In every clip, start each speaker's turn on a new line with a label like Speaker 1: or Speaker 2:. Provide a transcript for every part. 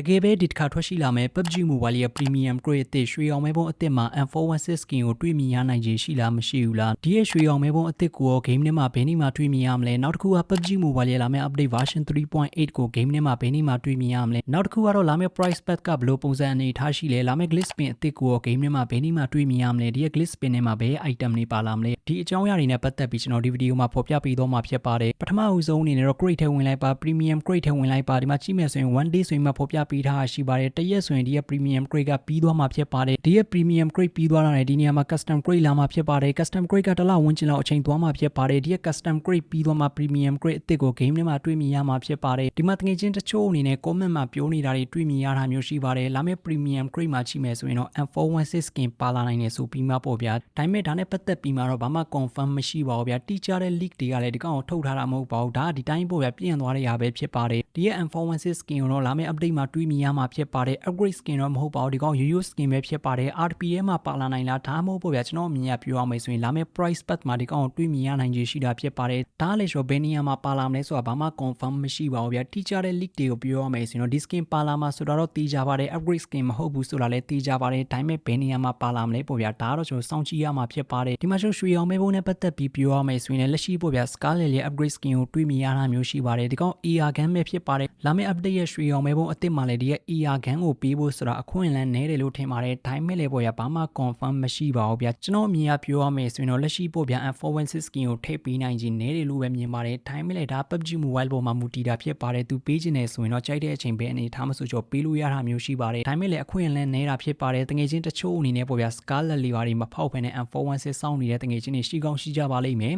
Speaker 1: တကယ်ပဲဒီတစ်ခါထွက်ရှိလာမဲ့ PUBG Mobile ရဲ့ Premium Grade အသစ်ရွှေအောင်မဲပုံးအသစ်မှာ M416 skin ကိုတွေ့မြင်ရနိုင်ခြေရှိလားမရှိဘူးလားဒီရဲ့ရွှေအောင်မဲပုံးအသစ်ကိုရော game ထဲမှာဘယ်နည်းမှာတွေ့မြင်ရမလဲနောက်တစ်ခုက PUBG Mobile ရဲ့လာမယ့် update version 3.8ကို game ထဲမှာဘယ်နည်းမှာတွေ့မြင်ရမလဲနောက်တစ်ခုကတော့လာမယ့် price pack ကဘယ်လိုပုံစံအနေထားရှိလဲလာမယ့် glitch spin အသစ်ကိုရော game ထဲမှာဘယ်နည်းမှာတွေ့မြင်ရမလဲဒီရဲ့ glitch spin ထဲမှာဘယ် item တွေပါလာမလဲဒီအကြောင်းအရာတွေနဲ့ပတ်သက်ပြီးကျွန်တော်ဒီဗီဒီယိုမှာဖော်ပြပေးသွားမှာဖြစ်ပါတယ်ပထမအဦးဆုံးအနေနဲ့တော့ grade ထဲဝင်လိုက်ပါ premium grade ထဲဝင်လိုက်ပါဒီမှာကြည့်မယ်ဆိုရင်1 day ဆိုရင်မှဖော်ပြပေးထားတာရှိပါတယ်တရက်ဆိုရင်ဒီရဲ့ premium grade ကပြီးသွားမှာဖြစ်ပါတယ်ဒီရဲ့ premium grade ပြီးသွားတာနဲ့ဒီနေရာမှာ custom grade လာမှာဖြစ်ပါတယ် custom grade ကတစ်လဝန်းကျင်လောက်အချိန်သွားမှာဖြစ်ပါတယ်ဒီရဲ့ custom grade ပြီးသွားမှာ premium grade အသစ်ကို game ထဲမှာတွေ့မြင်ရမှာဖြစ်ပါတယ်ဒီမှာတကယ်ချင်းတချို့အနေနဲ့ comment မှာပြောနေတာတွေတွေ့မြင်ရတာမျိုးရှိပါတယ်လာမယ့် premium grade မှာချိန်မယ်ဆိုရင်တော့ M416 skin ပါလာနိုင်တယ်ဆိုပြီးမှပေါ့ဗျာဒါပေမဲ့ဒါနဲ့ပတ်သက်ပြီးမှတော့ဘာမှ confirm မရှိပါဘူးဗျာတိကျတဲ့ leak တွေကလည်းဒီကောင်ကိုထုတ်ထားတာမဟုတ်ပါဘူးဒါကဒီတိုင်းပေါ့ဗျာပြင့်သွားတဲ့ຢာပဲဖြစ်ပါတယ် ဒီရဲ့ M416 skin ကိုတော့လာမယ့် update မှာတွေ့မြင်ရမှာဖြစ်ပါတယ် upgrade skin တော့မဟုတ်ပါဘူးဒီကောင်ရိုးရိုး skin ပဲဖြစ်ပါတယ် RPA မှာပါလာနိုင်လားဒါမှမဟုတ်ပေါ့ဗျာကျွန်တော်အမြင်ရပြောရမယ်ဆိုရင်လာမယ့် price pack မှာဒီကောင်ကိုတွေ့မြင်ရနိုင်ခြေရှိတာဖြစ်ပါတယ်ဒါလည်းဆိုဘယ်နေရာမှာပါလာမလဲဆိုတာဘာမှ confirm မရှိပါဘူးဗျာတိကျတဲ့ leak တွေကိုပြောရမယ်ဆိုရင်တော့ဒီ skin ပါလာမှာဆိုတော့သိကြပါတယ် upgrade skin မဟုတ်ဘူးဆိုတာလည်းသိကြပါတယ်ဒါပေမဲ့ဘယ်နေရာမှာပါလာမလဲပေါ့ဗျာဒါကတော့ကျွန်တော်စောင့်ကြည့်ရမှာဖြစ်ပါတယ်ဒီမှာကျွန်တော်ရွှေအောင်မဲဘုံနဲ့ပတ်သက်ပြီးပြောရမယ်ဆိုရင်လည်းလက်ရှိပေါ့ဗျာ Scarlet ရဲ့ upgrade skin ကိုတွေ့မြင်ရတာမျိုးရှိပါတယ်ဒီကောင် AR gun ပဲဖြစ်ပါတယ်လာမယ့် update ရဲ့ရွှေအောင်မဲဘုံအစ်စ်မှလည်းဒီရဲ့ AR gun ကိုပေးဖို့ဆိုတာအခွင့်အလမ်းနည်းတယ်လို့ထင်ပါတယ်ဒါပေမဲ့လည်းပေါ့ဗျာဘာမှ confirm မရှိပါဘူးဗျာကျွန်တော်အမြင်အပြောရမယ်ဆိုရင်တော့လက်ရှိပေါ့ဗျာ M416 skin ကိုထည့်ပေးနိုင်ခြင်းနည်းတယ်လို့ပဲမြင်ပါတယ်ဒါပေမဲ့လည်းဒါ PUBG Mobile ပေါ်မှာမူတည်တာဖြစ်ပါတယ်သူပေးခြင်းနဲ့ဆိုရင်တော့ကြိုက်တဲ့အချိန်ပဲအနေထားမဆိုကြောပေးလို့ရတာမျိုးရှိပါတယ်ဒါပေမဲ့လည်းအခွင့်အလမ်းနည်းတာဖြစ်ပါတယ်တကယ်ချင်းတချို့အနေနဲ့ပေါ့ဗျာ Scarlet လေးပါတွေမဖောက်ဖ ೇನೆ M416 စောင့်နေတဲ့တကယ်ချင်းတွေရှိကောင်းရှိကြပါလိမ့်မယ်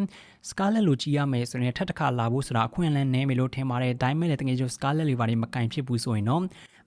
Speaker 1: Scarlet လို့ကြည့်ရမယ်ဆိုရင်ထပ်တစ်ခါလာဖို့ဆိုတာအခွင့်အလမ်းနည်းမယ်လို့ထင်ပါတယ်ဒါပေမဲ့လည်းတကယ်ချင်း Scarlet လေးပါတွေမကင်ဖြစ်ဘူးဆိုရင်တော့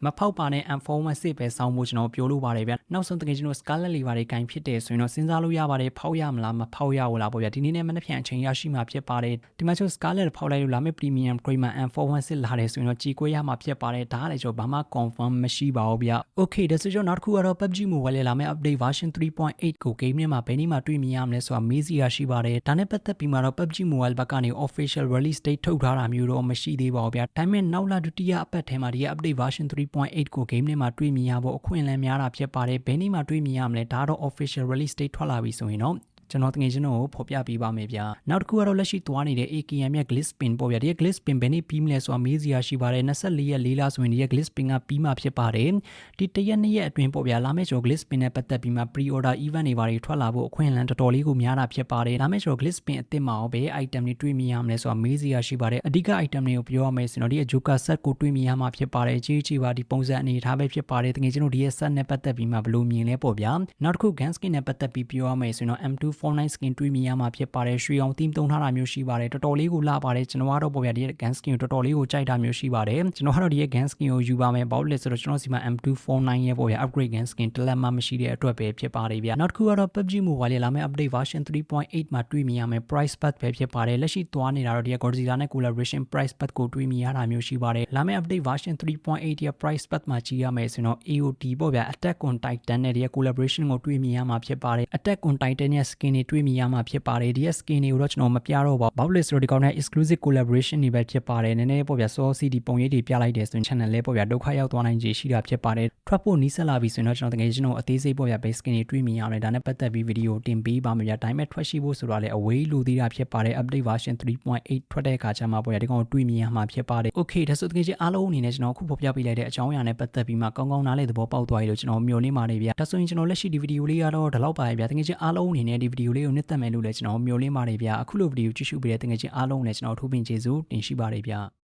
Speaker 1: မဖောက်ပါနဲ့ M416 ပဲစောင်းဖို့ကျွန်တော်ပြောလို့ပါတယ်ဗျနောက်ဆုံးတကယ်ကျွန်တော် Scarlet လေးပါတွေကင်ဖြစ်တယ်ဆိုရင်တော့စဉ်းစားလို့ရပါတယ်ဖောက်ရမလားမဖောက်ရဘူးလားပေါ့ဗျာဒီနေ့နဲ့မနေ့ဖြန်အချိန်ရရှိမှာဖြစ်ပါတယ်ဒီမှာကျွန်တော် Scarlet ဖောက်လိုက်လို့လာမယ့် Premium Grade မှာ M416 လာတယ်ဆိုရင်တော့ကြည်ကွေးရမှာဖြစ်ပါတယ်ဒါကလည်းကျွန်တော်ဘာမှ confirm မရှိပါဘူးဗျ Okay ဒါဆိုကျွန်တော်နောက်တစ်ခုကတော့ PUBG Mobile လေးလာမယ့် update version 3.8ကို game ထဲမှာဘယ်နည်းမှာတွေ့မြင်ရမလဲဆိုတာမေးစီရရှိပါတယ်ဒါနဲ့ပတ်သက်ပြီးမှတော့ PUBG Mobile ဘက်ကနေ official release date ထုတ်ထားတာမျိုးတော့မရှိသေးပါဘူးဗျဒါပေမဲ့နောက်လာဒုတိယအပတ်ထဲမှာဒီ update version 3.8ကို game ထဲမှာတွေ့မြင်ရဖို့အခွင့်အလမ်းများတာဖြစ်ပါတယ်ဘယ်နည်းမှာတွေ့မြင်ရမလဲဒါတော့ official release date ထွက်လာပြီဆိုရင်တော့ ကျွန်တော်တကယ်ချင်းတို့ကိုဖော်ပြပေးပါမယ်ဗျာနောက်တစ်ခုကတော့လက်ရှိသွားနေတဲ့ AKM ရဲ့ glitch spin ပေါ့ဗျာဒီ glitch spin ဘယ်နေ့ပြီးမလဲဆိုတာမေးစရာရှိပါတယ်24ရက်4လဆိုရင်ဒီ glitch spin ကပြီးမှဖြစ်ပါတယ်ဒီတရက်နှစ်ရက်အတွင်းပေါ့ဗျာလာမယ့်ကျွန်တော် glitch spin နဲ့ပတ်သက်ပြီးမှ pre order event တွေဘာတွေထွက်လာဖို့အခွင့်အလမ်းတော်တော်လေးကိုများတာဖြစ်ပါတယ်လာမယ့်ကျွန်တော် glitch spin အစ်စ်မှာရောဘယ် item တွေတွေ့မြင်ရမလဲဆိုတာမေးစရာရှိပါတယ်အဓိက item တွေကိုပြောရမယ်ဆိုတော့ဒီ Joker set ကိုတွေ့မြင်ရမှာဖြစ်ပါတယ်ကြီးကြီးပါဒီပုံစံအနေထားပဲဖြစ်ပါတယ်တကယ်ကျွန်တော်ဒီရဲ့ set နဲ့ပတ်သက်ပြီးမှဘယ်လိုမြင်လဲပေါ့ဗျာနောက်တစ်ခု gun skin နဲ့ပတ်သက်ပြီးပြောရမယ်ဆိုတော့ M249 skin တွေ့မြင်ရမှာဖြစ်ပါတယ်ရွှေအောင် theme သုံးထားတာမျိုးရှိပါတယ်တော်တော်လေးကိုလှပါတယ်ကျွန်တော်ကတော့ပေါ့ဗျာဒီရဲ့ gun skin ကိုတော်တော်လေးကိုကြိုက်တာမျိုးရှိပါတယ်ကျွန်တော်ကတော့ဒီရဲ့ gun skin ကိုယူပါမယ်ဘာလို့လဲဆိုတော့ကျွန်တော်စီမှာ M249 ရဲ့ပေါ့ဗျာ upgrade gun skin တစ်လက်မှမရှိတဲ့အတွက်ပဲဖြစ်ပါတယ်ဗျာနောက်တစ်ခုကတော့ PUBG Mobile ရဲ့လာမယ့် update version 3.8မှာတွေ့မြင်ရမယ် price pack ပဲဖြစ်ပါတယ်လက်ရှိသွားနေတာတော့ဒီရဲ့ Godzilla နဲ့ collaboration price pack ကိုတွေ့မြင်ရတာမျိုးရှိပါတယ်လာမယ့် update version 3.8ရဲ့ price pack မှာကြည့်ရမယ်ဆိုတော့ AOT ပေါ့ဗျာ Attack on Titan နဲ့ဒီရဲ့ collaboration ကိုတွေ့မြင်ရမှာဖြစ်ပါတယ် Attack on Titan ရဲ့ skin တွေတွေ့မြင်ရမှာဖြစ်ပါတယ်ဒီရဲ့ skin တွေကိုတော့ကျွန်တော်မပြတော့ပါဘူးဘာလို့လဲဆိုတော့ဒီကောင်နဲ့ exclusive collaboration တွေပဲဖြစ်ပါတယ်နည်းနည်းပေါ့ဗျာ Soul CD ပုံရိပ်တွေပြလိုက်တယ်ဆိုရင် channel လေးပေါ့ဗျာဒုက္ခရောက်သွားနိုင်ခြေရှိတာဖြစ်ပါတယ်ထွက်ဖို့နီးစပ်လာပြီဆိုရင်တော့ကျွန်တော်တကယ်ကျွန်တော်အသေးစိတ်ပေါ့ဗျာ base skin တွေတွေ့မြင်ရတယ်ဒါနဲ့ပတ်သက်ပြီးဗီဒီယိုတင်ပေးပါမယ်ဗျာဒါပေမဲ့ထွက်ရှိဖို့ဆိုတာလည်းအဝေးလိုသေးတာဖြစ်ပါတယ် update version 3.8ထွက်တဲ့အခါကျမှပေါ့ဗျာဒီကောင်တွေ့မြင်ရမှာဖြစ်ပါတယ် okay ဒါဆိုတကယ်ချင်းအားလုံးအနေနဲ့ကျွန်တော်အခုဖော်ပြပေးလိုက်တဲ့အကြောင်းအရာနဲ့ပတ်သက်ပြီးမှကောင်းကောင်းနားလည်သဘောပေါက်သွားပြီလို့ကျွန်တော်မျှော်လင့်ပါတယ်ဗျာဒါဆိုရင်ကျွန်တော်လက်ရှိဒီဗီဒီယိုလေးကတော့ဒီလောက်ပါပဲဗျာတကယ်ချင်းအားလုံးအနေနဲ့ဒီဗီဒီယိုလေးကိုနှစ်သက်မယ်လို့လည်းကျွန်တော်မျှော်လင့်ပါတယ်ဗျာအခုလိုဗီဒီယိုကြည့်ရှုပေးတဲ့တကယ်ချင်းအားလုံးလည်းကျွန်တော်ထိုးပင်ကျေးဇူးတင်ရှိပါတယ်ဗျာ